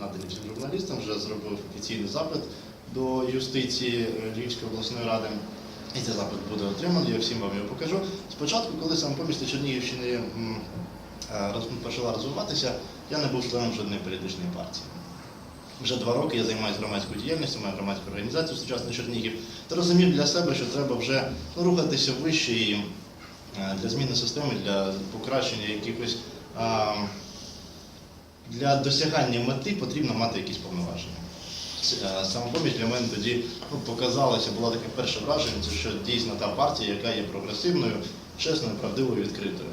надані всім журналістам, вже зробив офіційний запит до юстиції Львівської обласної ради. І цей запит буде отриманий, я всім вам його покажу. Спочатку, коли самопомість на Чернігівщини е, почала розвиватися, я не був членом жодної політичної партії. Вже два роки я займаюся громадською діяльністю, маю громадську організацію сучасний Чернігів, та розумів для себе, що треба вже ну, рухатися вище і е, для зміни системи, для покращення якихось для досягання мети потрібно мати якісь повноваження. Е, Самопоміч для мене тоді ну, показалося, було таке перше враження, що дійсно та партія, яка є прогресивною, чесною, правдивою, відкритою.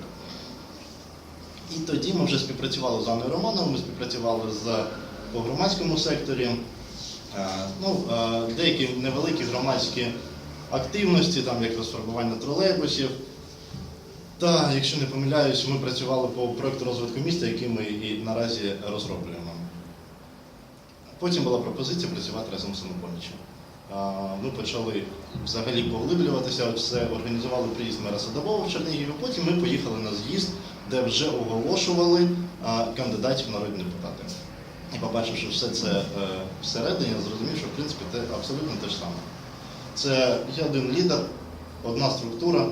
І тоді ми вже співпрацювали з Анною Романовою, ми співпрацювали з по громадському секторі. Е, Ну, е, деякі невеликі громадські активності, там як розфарбування тролейбусів. Та, якщо не помиляюсь, ми працювали по проекту розвитку міста, який ми і наразі розроблюємо. Потім була пропозиція працювати разом з самопоміччю. Ми почали взагалі поглиблюватися, все, організували приїзд мера Садового в Чернігів, потім ми поїхали на з'їзд, де вже оголошували кандидатів в народні депутати. І побачивши все це е, всередині, я зрозумів, що в принципі це абсолютно те ж саме. Це є один лідер, одна структура,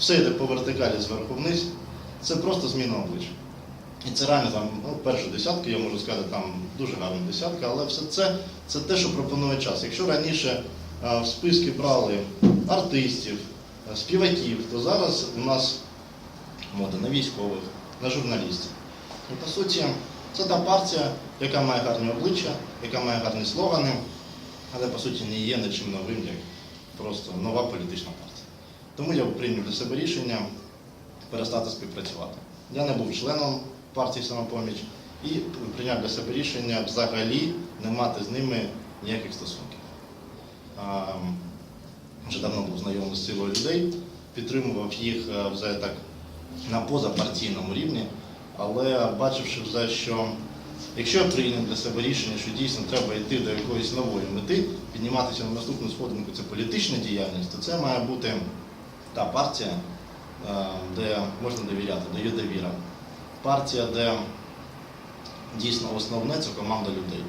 все йде по вертикалі зверху вниз. Це просто зміна обличчя. І це реально там ну, перша десятка, я можу сказати, там дуже гарна десятка, але все це це те, що пропонує час. Якщо раніше е, в списки брали артистів, е, співаків, то зараз у нас мода на військових, на журналістів. І по суті, це та партія, яка має гарні обличчя, яка має гарні слогани, але по суті не є нічим новим, як просто нова політична партія. Тому я прийняв для себе рішення перестати співпрацювати. Я не був членом партії самопоміч і прийняв для себе рішення взагалі не мати з ними ніяких стосунків. Вже давно був знайомий з силою людей, підтримував їх е, вже так на позапартійному рівні, але бачивши вже, що якщо я прийняв для себе рішення, що дійсно треба йти до якоїсь нової мети, підніматися на наступну сходинку, це політична діяльність, то це має бути та партія, е, де можна довіряти, де є довіра. Партія, де дійсно основне це команда людей.